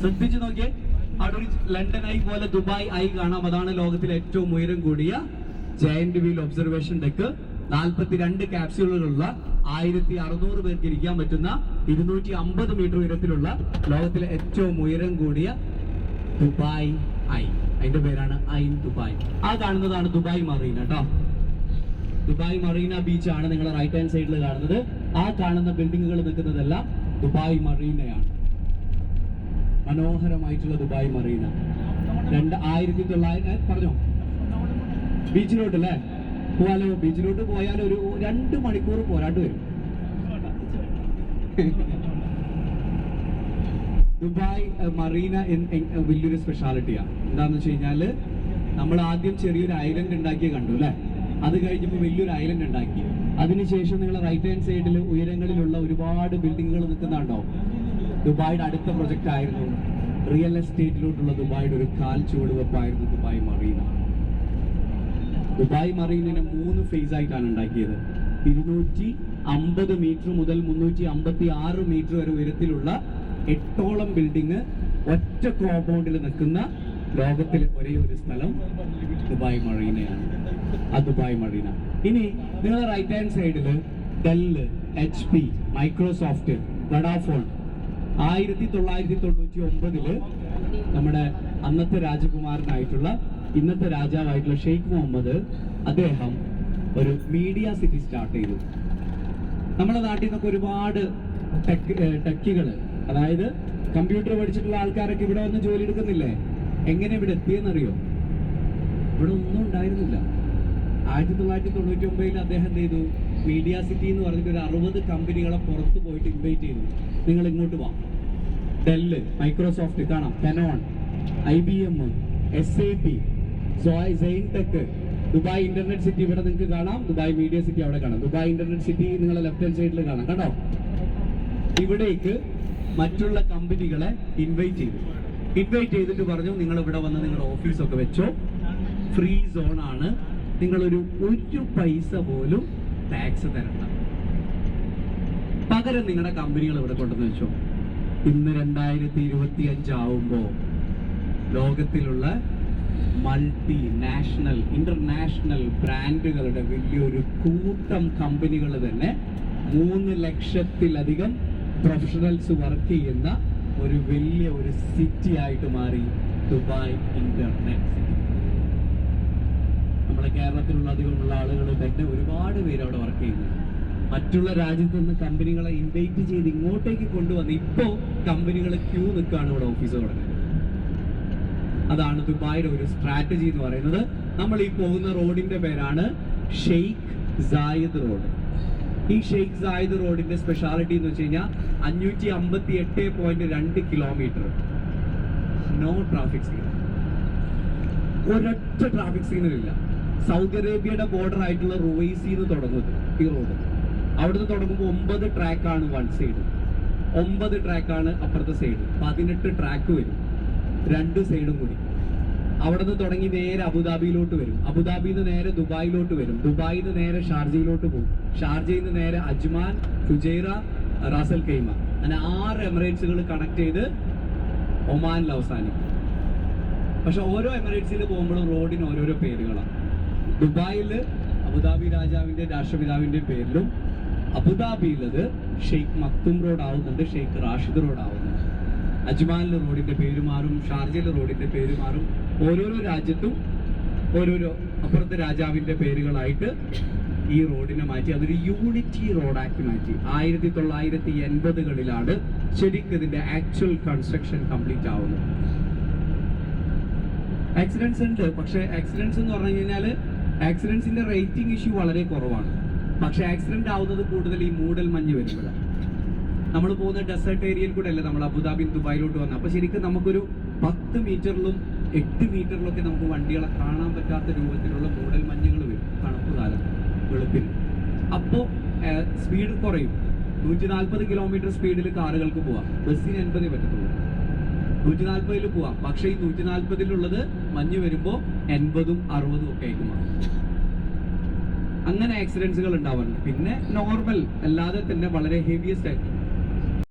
ശ്രദ്ധിച്ചു നോക്കിയേ. അവിടെ ലണ്ടൻ ഐ പോലെ ദുബായ് ഐ കാണാം. അതാണ് ലോകത്തിലെ ഏറ്റവും ഉയരം കൂടിയ ജയന്റ് വീൽ ഒബ്സർവേഷൻ ഡെക്ക് നാൽപ്പത്തിരണ്ട് ക്യാപ്സ്യൂളുകളുള്ള ആയിരത്തി അറുന്നൂറ് പേർക്ക് ഇരിക്കാൻ പറ്റുന്ന ഇരുന്നൂറ്റി അമ്പത് മീറ്റർ ഉയരത്തിലുള്ള ലോകത്തിലെ ഏറ്റവും ഉയരം കൂടിയ ദുബായ് ഐ അതിന്റെ പേരാണ് ഐ ദുബായ്. ആ കാണുന്നതാണ് ദുബായ് മറീന കേട്ടോ ദുബായ് മറീന ബീച്ച് ആണ് നിങ്ങൾ റൈറ്റ് ഹാൻഡ് സൈഡിൽ കാണുന്നത്. ആ കാണുന്ന ബിൽഡിങ്ങുകൾ നിൽക്കുന്നതെല്ലാം ദുബായ് മറീനയാണ്. മനോഹരമായിട്ടുള്ള ദുബായ് മറീന. രണ്ട് ആയിരത്തി തൊള്ളായിരം പറഞ്ഞോ? ബീച്ചിലോട്ട് അല്ലേ പോവാലോ? ബീച്ചിലോട്ട് പോയാൽ ഒരു രണ്ട് മണിക്കൂർ പോരാണ്ട് വരും. ദുബായ് മറീന വലിയൊരു സ്പെഷ്യാലിറ്റിയാണ് എന്താണെന്ന് വെച്ച് കഴിഞ്ഞാൽ നമ്മൾ ആദ്യം ചെറിയൊരു ഐലൻഡ് ഉണ്ടാക്കിയ കണ്ടു അല്ലേ? അത് കഴിഞ്ഞപ്പോൾ വലിയൊരു ഐലൻഡ് ഉണ്ടാക്കി. അതിനുശേഷം നിങ്ങൾ റൈറ്റ് ഹാൻഡ് സൈഡിൽ ഉയരങ്ങളിലുള്ള ഒരുപാട് ബിൽഡിങ്ങുകൾ നിൽക്കുന്നുണ്ടോ? ദുബായിയുടെ അടുത്ത പ്രൊജക്റ്റ് ആയിരുന്നു. റിയൽ എസ്റ്റേറ്റിലോട്ടുള്ള ദുബായിയുടെ ഒരു കാൽ ചുവടുവെപ്പായിരുന്നു ദുബായ് മറീന. ദുബായ് മറീനിനെ മൂന്ന് ഫേസ് ആയിട്ടാണ് ഉണ്ടാക്കിയത്. ഇരുന്നൂറ്റി അമ്പത് മീറ്റർ മുതൽ മുന്നൂറ്റി അമ്പത്തി ആറ് മീറ്റർ വരെ ഉയരത്തിലുള്ള എട്ടോളം ബിൽഡിങ് ഒറ്റ കോമ്പൗണ്ടിൽ നിൽക്കുന്ന ലോകത്തിലെ ഒരേ ഒരു സ്ഥലം ദുബായ് മറീനയാണ്. ആ ദുബായ് മറീന. ഇനി നിങ്ങൾ റൈറ്റ് ഹാൻഡ് സൈഡിൽ Dell H P Microsoft Vodafone ആയിരത്തി തൊള്ളായിരത്തി തൊണ്ണൂറ്റി ഒമ്പതിൽ നമ്മുടെ അന്നത്തെ രാജകുമാരനായിട്ടുള്ള ഇന്നത്തെ രാജാവായിട്ടുള്ള ഷെയ്ഖ് മുഹമ്മദ് അദ്ദേഹം ഒരു മീഡിയ സിറ്റി സ്റ്റാർട്ട് ചെയ്തു. നമ്മുടെ നാട്ടിൽ നിന്നൊക്കെ ഒരുപാട് ടെക് ടെക്കുകൾ അതായത് കമ്പ്യൂട്ടർ പഠിച്ചിട്ടുള്ള ആൾക്കാരൊക്കെ ഇവിടെ വന്ന് ജോലി എടുക്കുന്നില്ലേ? എങ്ങനെ ഇവിടെ എത്തിയെന്നറിയോ? ഇവിടെ ഒന്നും ഉണ്ടായിരുന്നില്ല. ആയിരത്തി തൊള്ളായിരത്തി തൊണ്ണൂറ്റി ഒമ്പതിൽ അദ്ദേഹം എന്ത് ചെയ്തു? മീഡിയ സിറ്റി എന്ന് പറഞ്ഞിട്ട് ഒരു അറുപത് കമ്പനികളെ പുറത്ത് പോയിട്ട് ഇൻവൈറ്റ് ചെയ്തു. നിങ്ങൾ ഇങ്ങോട്ട് വാ. ഡെല്ല് മൈക്രോസോഫ്റ്റ് കാണാം. Canon I B M S A P tech Dubai Internet City ഇവിടെ നിങ്ങൾക്ക് കാണാം. ദുബായ് മീഡിയ സിറ്റി അവിടെ കാണാം. ദുബായ് ഇന്റർനെറ്റ് സിറ്റി നിങ്ങളെ ലെഫ്റ്റ് ഹാൻഡ് സൈഡിൽ കാണാം. കണ്ടോ? ഇവിടേക്ക് മറ്റുള്ള കമ്പനികളെ ഇൻവൈറ്റ് ചെയ്തു. ഇൻവൈറ്റ് ചെയ്തിട്ട് പറഞ്ഞു നിങ്ങൾ ഇവിടെ വന്ന് നിങ്ങളുടെ ഓഫീസൊക്കെ വെച്ചോ. ഫ്രീ സോൺ ആണ്. നിങ്ങളൊരു ഒരു പൈസ പോലും ടാക്സ് തരണ്ട. പകരം നിങ്ങളുടെ കമ്പനികൾ ഇവിടെ കൊണ്ടുവന്ന് വെച്ചോ. ഇന്ന് രണ്ടായിരത്തി ഇരുപത്തി അഞ്ചാവുമ്പോ ലോകത്തിലുള്ള മൾട്ടി നാഷണൽ ഇന്റർനാഷണൽ ബ്രാൻഡുകളുടെ വലിയൊരു കൂട്ടം കമ്പനികൾ തന്നെ മൂന്ന് ലക്ഷത്തിലധികം പ്രൊഫഷണൽസ് വർക്ക് ചെയ്യുന്ന ഒരു വലിയ ഒരു സിറ്റി ആയിട്ട് മാറി ദുബായ് ഇന്റർനെറ്റ് സിറ്റി നമ്മുടെ കേരളത്തിലുള്ള അധികമുള്ള തന്നെ ഒരുപാട് പേര് അവിടെ വർക്ക് ചെയ്യുന്നു. മറ്റുള്ള രാജ്യത്ത് നിന്ന് കമ്പനികളെ ഇൻവൈറ്റ് ചെയ്ത് ഇങ്ങോട്ടേക്ക് കൊണ്ടുവന്ന് ഇപ്പോ കമ്പനികൾ ക്യൂ നിൽക്കുകയാണ് ഇവിടെ ഓഫീസ് തുടങ്ങുന്നത് അതാണ് ദുബായിയുടെ ഒരു സ്ട്രാറ്റജി എന്ന് പറയുന്നത്. നമ്മൾ ഈ പോകുന്ന റോഡിന്റെ പേരാണ് ഷെയ്ഖ് സായിദ് റോഡ്. ഈ ഷെയ്ഖ് സായിദ് റോഡിന്റെ സ്പെഷ്യാലിറ്റി എന്ന് വെച്ച് കഴിഞ്ഞാൽ അഞ്ഞൂറ്റി അമ്പത്തി എട്ട് പോയിന്റ് രണ്ട് കിലോമീറ്റർ നോ ട്രാഫിക് സിഗ്നൽ ഒരൊറ്റ ട്രാഫിക് സിഗ്നൽ ഇല്ല. സൗദി അറേബ്യയുടെ ബോർഡർ ആയിട്ടുള്ള റുവൈസിൽ നിന്ന് തുടങ്ങുന്നത് ഈ റോഡ് അവിടുന്ന് തുടങ്ങുമ്പോൾ ഒമ്പത് ട്രാക്കാണ് വൺ സൈഡ് ഒമ്പത് ട്രാക്കാണ് അപ്പുറത്തെ സൈഡ് പതിനെട്ട് ട്രാക്ക് വരും. രണ്ട് സൈഡും കൂടി. അവിടെ നിന്ന് തുടങ്ങി നേരെ അബുദാബിയിലോട്ട് വരും. അബുദാബിയിൽ നിന്ന് നേരെ ദുബായിലോട്ട് വരും. ദുബായിൽ നിന്ന് നേരെ ഷാർജയിലോട്ട് പോകും. ഷാർജയിൽ നിന്ന് നേരെ അജ്മാൻ ഫുജൈറ റാസൽ കൈമ അങ്ങനെ ആറ് എമിറേറ്റ്സുകൾ കണക്ട് ചെയ്ത് ഒമാനിൽ അവസാനിക്കും. പക്ഷെ ഓരോ എമിറേറ്റ്സിൽ പോകുമ്പോഴും റോഡിന് ഓരോരോ പേരുകളാണ്. ദുബായിൽ അബുദാബി രാജാവിന്റെ രാഷ്ട്രപിതാവിന്റെ പേരിലും അബുദാബിയിലത് ഷെയ്ഖ് മക്തും റോഡ് ആവുന്നുണ്ട് ഷെയ്ഖ് റാഷിദ് റോഡ് ആവുന്നുണ്ട് അജ്മാനിലെ റോഡിന്റെ പേര് മാറും ഷാർജയിലെ റോഡിന്റെ പേര് മാറും. ഓരോരോ രാജ്യത്തും ഓരോരോ അപ്പുറത്തെ രാജാവിന്റെ പേരുകളായിട്ട് ഈ റോഡിനെ മാറ്റി അതൊരു യൂണിറ്റി റോഡാക്കി മാറ്റി. ആയിരത്തി തൊള്ളായിരത്തി എൺപതുകളിലാണ് ശരിക്കും ഇതിന്റെ ആക്ച്വൽ കൺസ്ട്രക്ഷൻ കംപ്ലീറ്റ് ആവുന്നത്. ആക്സിഡൻസ് ഉണ്ട്. പക്ഷെ ആക്സിഡൻസ് എന്ന് പറഞ്ഞു കഴിഞ്ഞാൽ ആക്സിഡൻസിന്റെ റേറ്റിംഗ് ഇഷ്യൂ വളരെ കുറവാണ്. പക്ഷെ ആക്സിഡന്റ് ആവുന്നത് കൂടുതൽ ഈ മൂടൽ മഞ്ഞ് വരുമ്പോഴാണ്. നമ്മൾ പോകുന്ന ഡെസേർട്ട് ഏരിയയിൽ കൂടെ അല്ലേ നമ്മൾ അബുദാബിൻ ദുബായിലോട്ട് വന്നത്. അപ്പൊ ശരിക്കും നമുക്കൊരു പത്ത് മീറ്ററിലും എട്ട് മീറ്ററിലൊക്കെ നമുക്ക് വണ്ടികളെ കാണാൻ പറ്റാത്ത രൂപത്തിലുള്ള മൂടൽ മഞ്ഞുകൾ വരും തണുപ്പ് കാലം വെളുപ്പിൽ അപ്പോൾ സ്പീഡ് കുറയും. നൂറ്റി നാൽപ്പത് കിലോമീറ്റർ സ്പീഡിൽ കാറുകൾക്ക് പോവാം. ബസ്സിന് എൺപതേ പറ്റത്തുള്ളൂ. നൂറ്റി നാൽപ്പതിൽ പോവാം. പക്ഷെ ഈ നൂറ്റി നാൽപ്പതിലുള്ളത് മഞ്ഞ് വരുമ്പോൾ എൺപതും അറുപതും ഒക്കെ മാറും. അങ്ങനെ ആക്സിഡൻസുകൾ ഉണ്ടാവാറുണ്ട്. പിന്നെ നോർമൽ അല്ലാതെ തന്നെ വളരെ ഹെവിയസ്റ്റ് ആയിട്ട്.